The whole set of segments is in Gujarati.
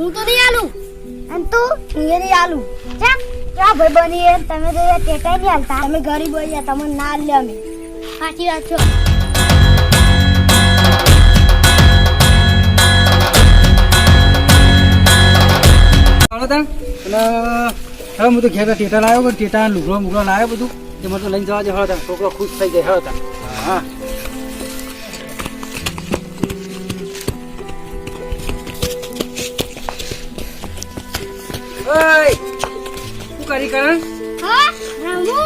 હું તો નહીં આલું. અને તું? એ નહીં આલું. ચા ક્યાં ભાઈ બની તમે તો ટેટા નહીં આલતા તમે ગરીબ હોય તમને ના લે અમે. સાચી વાત છો. હવે હું લાવ્યો, પણ ટેટા બધું. તે મને લઈને જવા દે છોકરો ખુશ થઈ જાય, હવે હા. હા રમુ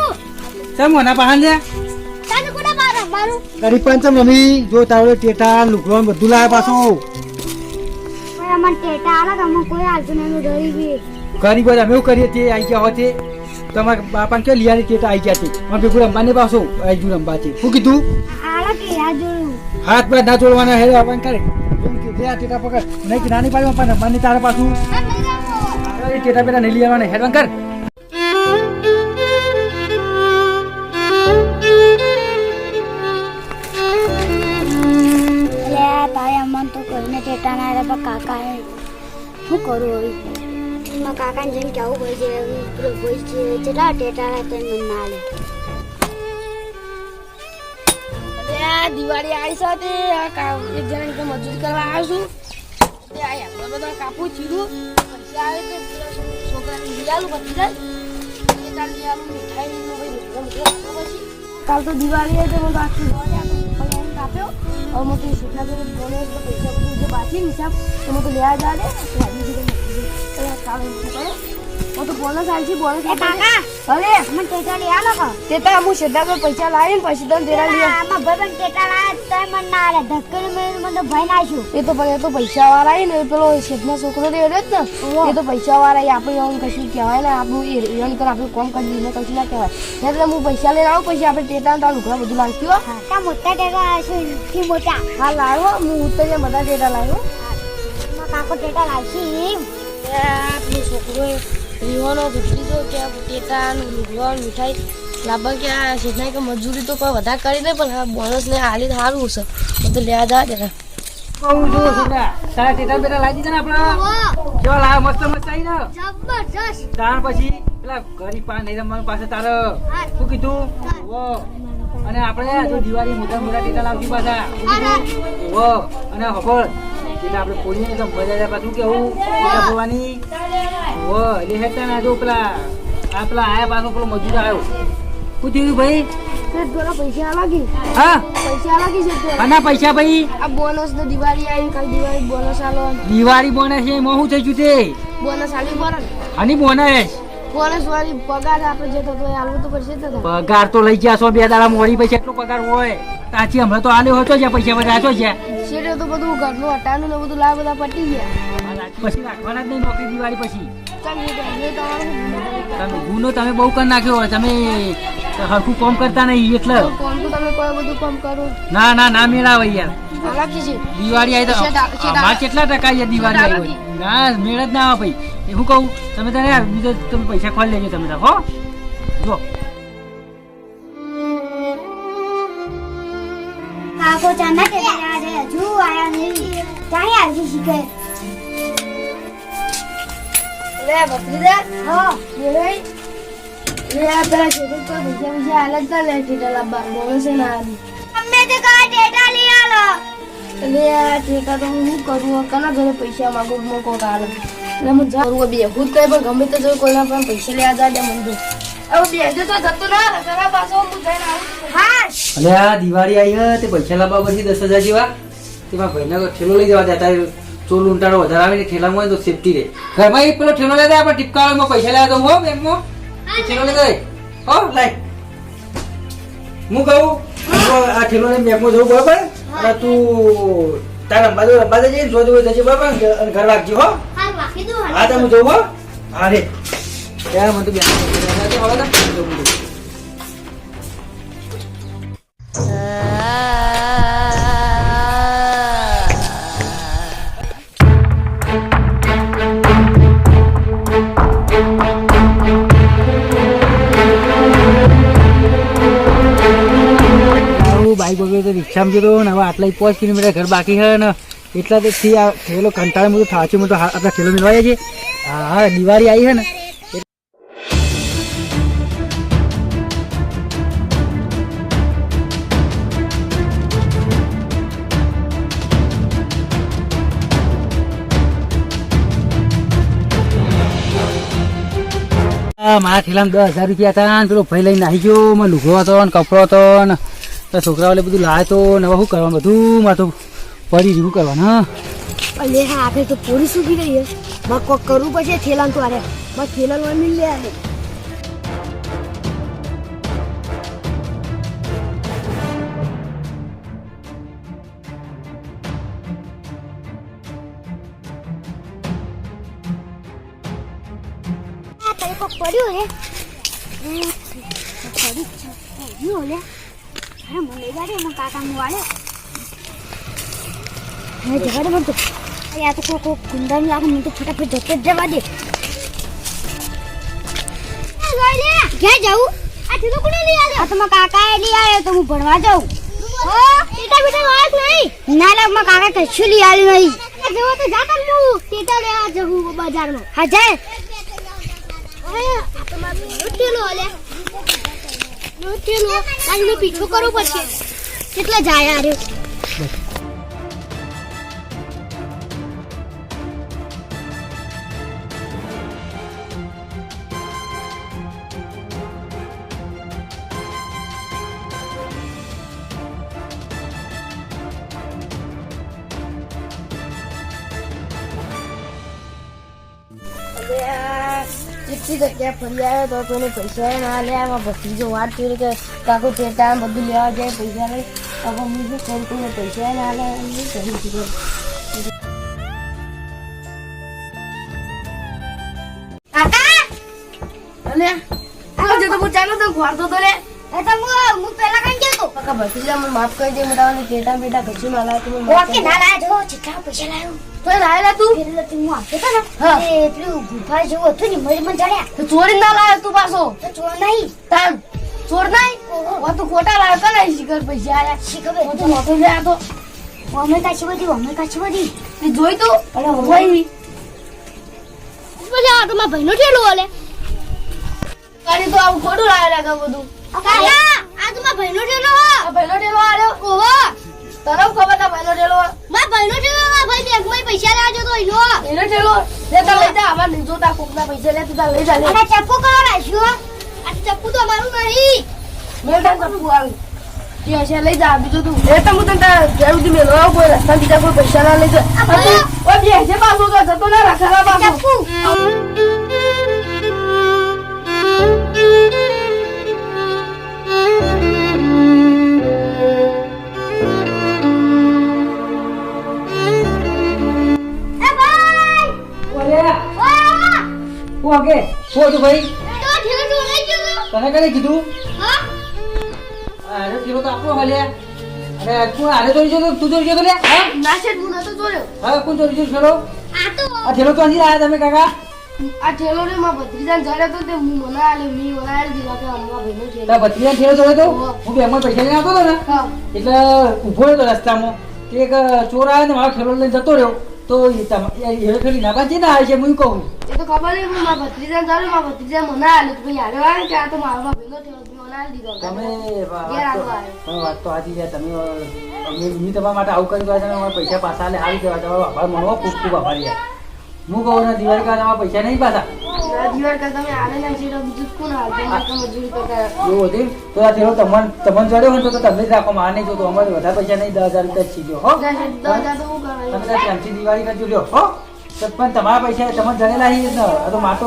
જો તારો ટેટા, લુગડો બધું હોય અમે એવું કરીએ તે આવી ગયા હોતે તમારા બાપાને કે લિયાની ટેટા આવી ગયા તે મને ભેગું રમવાને પાછો. આવી ગયું રમવા તે શું કીધું? હાથ પર ના જોડવાના હેરે આવવાનું કરે નાની પાડી પણ રમવાની તારા પાછું. ટેટા પેલા નહીં લેવાના હેરવાન કર લે અમને તો કોઈને ટેટા ના પણ કાકા કરું હવે? કાકાને જેમ કેવું હોય છે પેલો ભાઈ છે, જેટલા ટેટા આલે તો મને ના લે, દિવાળી આવી સાથે એક કરવા આવ્યો તો કાલ તો દિવાળી હતી હું તો આખી કાપ્યો. હવે હું તો શીખના તો પૈસા બધું જે બાકી હિસાબ, તો હું લેવા જા દે ગાડી સુધી મૂકી દે તો કાલે હું તો બોનસ આવી છે બોનસ એ કાકા. ભલે મને ટેટા લઈ આલો કો તે હું શેઠા પર પૈસા લાવીને પછી તને તેરા લઈ આવું. આમાં ભાઈ પણ ટેટા લાવે તો મને ના આલે. ધક્કડ મેં મને તો ભય નાખ્યું એ તો પણ એ તો પૈસા વાળા ને પેલો શેઠનો છોકરો ને. એ તો પૈસા વાળા આપણે એમ કશું કહેવાય ને આપણું એ એમ કર આપણે કોમ કરી દઈએ કશું ના કહેવાય. એટલે હું પૈસા લઈને આવું પછી આપણે ટેટા તારું લુગડા બધું લાવતી હો. મોટા ટેટા આવશે મોટા. હા લાવ્યો હું. ઉત્તર જે બધા ટેટા લાવ્યો કાકો ટેટા લાવશે છોકરો રીવાનો પૂછી તો કે ટેટા ને મીઠાઈ લાવવા કે આ શેઠના કે મજૂરી તો કોઈ વધારે કરી દે પણ આ બોનસ ને હાલી સારું હશે બધું લેવા જા જરા કહું છું સીધા તારા ટેટા બેટા લાવી દીધા ને આપણા? જો લાવ મસ્ત મસ્ત આવી ને જબરજસ્ત. તાર પછી પેલા ગરીબ પા નહીં રમવાનું પાસે તારે. શું કીધું? ઓ અને આપણે જો દિવાળી મોટા મોટા ટેટા લાવતી પાછા. ઓ અને હફળ એટલે આપણે પોલીને એકદમ મજા જાય પાછું કેવું? ટેટા ઓ એટલે જો પેલા આ પેલા આયા પાછો પેલો મજૂર આવ્યો ભાઈ? પૈસા લાગી હા? પૈસા લાગી છે આના પૈસા ભાઈ? આ બોનસ દિવાળી આવી કાલ દિવાળી બોનસ આલો. દિવાળી બોનસ છે એમાં થઈ ગયું તે બોનસ આલી પર આની બોનસ બોનસ વાળી પગાર આપણે જે થતો હોય આલવું તો પડશે પગાર તો લઈ ગયા છો બે દાડા મોડી પૈસા એટલો પગાર હોય. તાથી હમણાં તો આલ્યો હતો છે પૈસા બધા હતો છે. શેઠે તો બધું ઘરનું હટાનું ને બધું લાવ બધા પટી ગયા. પછી રાખવાના જ નહીં નોકરી દિવાળી પછી. તમે ગુનો તમે બહુ કરી નાખ્યો હોય તમે હરખું કોમ કરતા નહીં એટલે. કોણ તો તમે કોઈ બધું કામ કરો? ના ના ના મેળાવે યાર. દિવાળી આવી તો શેઠ, કેટલા ટકા યાર દિવાળી આવી હોય? ના મેળ જ ના આવે ભાઈ. એ હું કહું તમે તને બીજો તમે પૈસા ખોલી લેજો તમે તો હો. જો કાકો ચાંદા કે જાય હજુ આયા નહીં. ચાણી આવી શીખે. લે ભત્રીજા હો બોલાય લે આ પેલા શેઠે કોઈ પૈસા પૈસા હાલ જ ના લે ટેટા લાવવા બોનસ એ ના અમે તો કા ટેટા લઈ આલો. એટલે આ ટેટા તો હું કરું? કના ઘરે પૈસા માંગુ હું કોક આલે એટલે હું જા. કરું બે. હું કઈ પણ ગમે તે જોઈ કોઈના પણ પૈસા લેવા જા દે તો તો ના આ દિવાળી આવી હે તે પૈસા લાવવા પછી દસ હજાર જેવા? તેમાં ભાઈને ઠેલો લઈ જવા દેતા? ચોલ લૂંટાડો વધારે આવે ને ઠેલામાં હોય તો સેફટી રહે. ઘરમાં એક પેલો ઠેલો લેતા આપણે ટીપકાળામાં પૈસા લેવા દઉં હો બેંકમાં ઠેલો લેતા હો લાય. હું કહું? આ ઠેલો લઈને બેંકમાં જવું બરાબર? અને તું તારા અંબાજો અંબાજો જઈને જોજો જજે બરાબર? અને ઘર વાગજો હો. હા તો હું જોઉં હો. હા રે. ત્યાં મને તો બેન હવે તો વગેરે તો હવે આટલા પાંચ કિલોમીટર ઘર બાકી છે ને એટલા તો થી આ થેલો કંટાળે હું થાચું તો આપણા થેલો મેળવાય છે. હા હા, દિવાળી આવી છે ને. મારા થેલામાં દસ હજાર રૂપિયા હતા ને, પેલો ભાઈ લઈને આવી ગયો. મને લુગડો હતો ને, કપડો હતો ને. તો છોકરાઓને બધું લાય તો નવા શું કરવાનું? બધું માથું પડી રહ્યું કરવાનું, હા? અલે હા આપણે તો પોલીસ ઊભી રહી મારે કોક કરવું પડશે થેલાન તો આરે મારે થેલાન મિલ લે આરે પડ્યું હે. પડ્યું હલે અરે મને ગાડી મને કાકા હું વાળે હા જવા દે મને તો અરે આ તો કોક કોક કુંડાનું લાગે મને તો ફટાફટ જતો જ જવા દે એ જોઈ લે ક્યાં જાઉં આ થેલો કોને લઈ આવ્યો આ તો મારા કાકાએ લઈ આવ્યો તો હું ભણવા જાઉં હો ટેટા બેટા વાત નહીં ના ના મારા કાકા કશું લઈ આવ્યું નહીં જેવો તો જાતા ને હું ટેટા લેવા જવું બજારમાં હા જાય પીછો કરવો પડશે. કેટલા જાય આરે કેટલી જગ્યા ફરી આવ્યો તો કોઈને પૈસા ના લે આમાં ભત્રીજો વાત કરી કે કાકુ તે ટાઈમ બધું લેવા જાય, પૈસા લઈ. હવે હું શું કરું, કોઈને પૈસા ના લે હું કહી કાકા! અલે આ જે તો હું ચાલો તો ખોરતો તો લે. કાકા ભત્રીજા મને માફ કરી દે મોટા મને ટેટા બેટા કશું ના લાવે તું તો ઓકે ના ના જો ચિત્રા પૈસા લાવ્યો તો એ તું? એટલે તું હું આપતો હતો ને. એ પેલું ગુફા જેવું હતું ને મને તો ચોરી ના લાવે તું પાછો? તો ચોર નહીં. તાન ચોર નહીં? ઓ તું ખોટા લાવે તો નહીં શીખર પૈસા આયા? શી ઓ તું નહોતો લે તો. અમે કાચી બધી અમે કાચી બધી? તે જોઈ તું? અરે હોય બોલે આ તો મારા ભાઈનો ઠેલો ઓલે તારી તો આવું ખોટું લાવે લાગે બધું. કાકા આ તો મારા ભાઈનો ઠેલો આ ભાઈનો ટેલો આલ્યો ઓહો. તને ખબર તા ભાઈનો ટેલો મારા ભાઈનો ઠેલો મારા ભાઈ બેંકમાં પૈસા લેવા જતો એનો. એનો ટેલો લે તા લઈ જા આમાં લીધો તા કોકના પૈસા. લે તું તા લઈ જા લે. અને ચપ્પુ કરો રાખ્યો આ ચપ્પુ તો અમારું નહીં. મેલ તા કપુ આવી. કે હશે લઈ જા બીજું તું. એ તો હું તને તારા ઘેર સુધી મેલો કોઈ રસ્તા બીજા કોઈ પૈસા ના લઈ જા ઓ બે હશે પાછો તો જતો ના રાખા પાછો ચપ્પુ. હું આગે શું હતું ભાઈ? ઠેલો તને કને કીધું? હા. અરે થેલો તો આપણો હલ્યા અરે તું આરે ચોરી ગયો તું ચોરી ગયો તો લે હા? ના છે તું નતો જોયો. હા કોણ ચોરી ગયો થેલો આ તો. આ થેલો તો અહીં આયા તમે કાકા? આ ઠેલો રે માં ભત્રીજાને જડે તો તે હું મને આલે મી આલે દીધા કે અમ્મા ઠેલો તો હું. બેંકમાં પૈસા લઈને આવતો હતો ને? એટલે ઊભો રહ્યો રસ્તામાં. કે એક ચોર આવ્યો ને મારો થેલો લઈને જતો રહ્યો. તો એ તમ- એ ના આવે છે હું કહું. એ તો ખબર નહીં પણ મારા ભત્રીજાને ચાલુ મારા ભત્રીજા મને આલે. તો ભાઈ આલે આવે કે આ તો મારો મને આલે દીધો તમે વાત તો- સાચી છે તમે મેં તમારા માટે આવું અમારા પૈસા પાછા લે આવી જવા તમારો આભાર માનવો ખૂબ ખૂબ આભાર યાર હું કહું ને દિવાળી કાઢ પૈસા નહીં પાછા. દિવાળ કરતા તમે આલે છે બીજું કોણ આલે મજૂરી કરતા એવું હતું તો આ થેલો તમને તમને ચડ્યો હોય તો તમે જ રાખો માર નહીં જોતો અમારે વધારે પૈસા નહીં દસ હજાર રૂપિયા જ છીએ હો. દસ હજાર તો હું તમે કરાવી દિવાળી કરજો લ્યો હો. પણ તમારા પૈસા તમે જણેલા હી ને આ તો માટો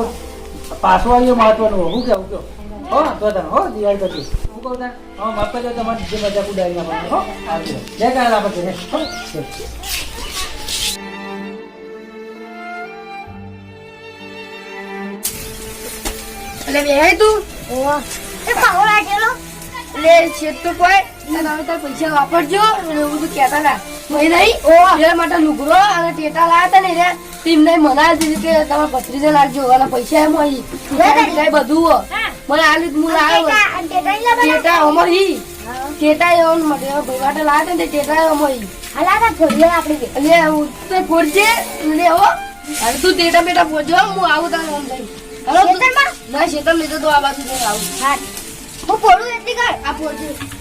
પાછો આવ્યો મહત્વનું હું કેવું કયો? હો તો તને હો દિવાળી કરજો હું કહું તને હા માફ કરજો તમારે જે મજા ઉડાવી નાખવાનું હો. આવજો જય હો. એટલે બે તું? એ પાવો લાગેલો એટલે શેઠ તો કોઈ? એટલે તમે તાર પૈસા વાપરજો અને એવું બધું કહેતા હતા. ભાઈ નહીં? એના માટે લુગડો અને ટેટા લાયા હતા ને રે તેમને મનાય દીધી કે તમારે ભત્રીજે લાગજો અને પૈસા એમ હોય. કઈ બધું મને આ લીધું હું લાવ્યો ટેટા અને અમર હી. ટેટા એવો માટે ભાઈ માટે લાયા હતા ને ટેટા અમર હી હાલા તા ફોડીએ આપણી. એટલે તો ફોડજે. લે હો. અરે તું ટેટા બેટા ફોડજો. હું આવું તારે હલો તું- ખેતરમાં? ના ખેતર લીધો તો આ બાજુ આવું. હા. હું ફોડું એટલી કર આ ફોડજે.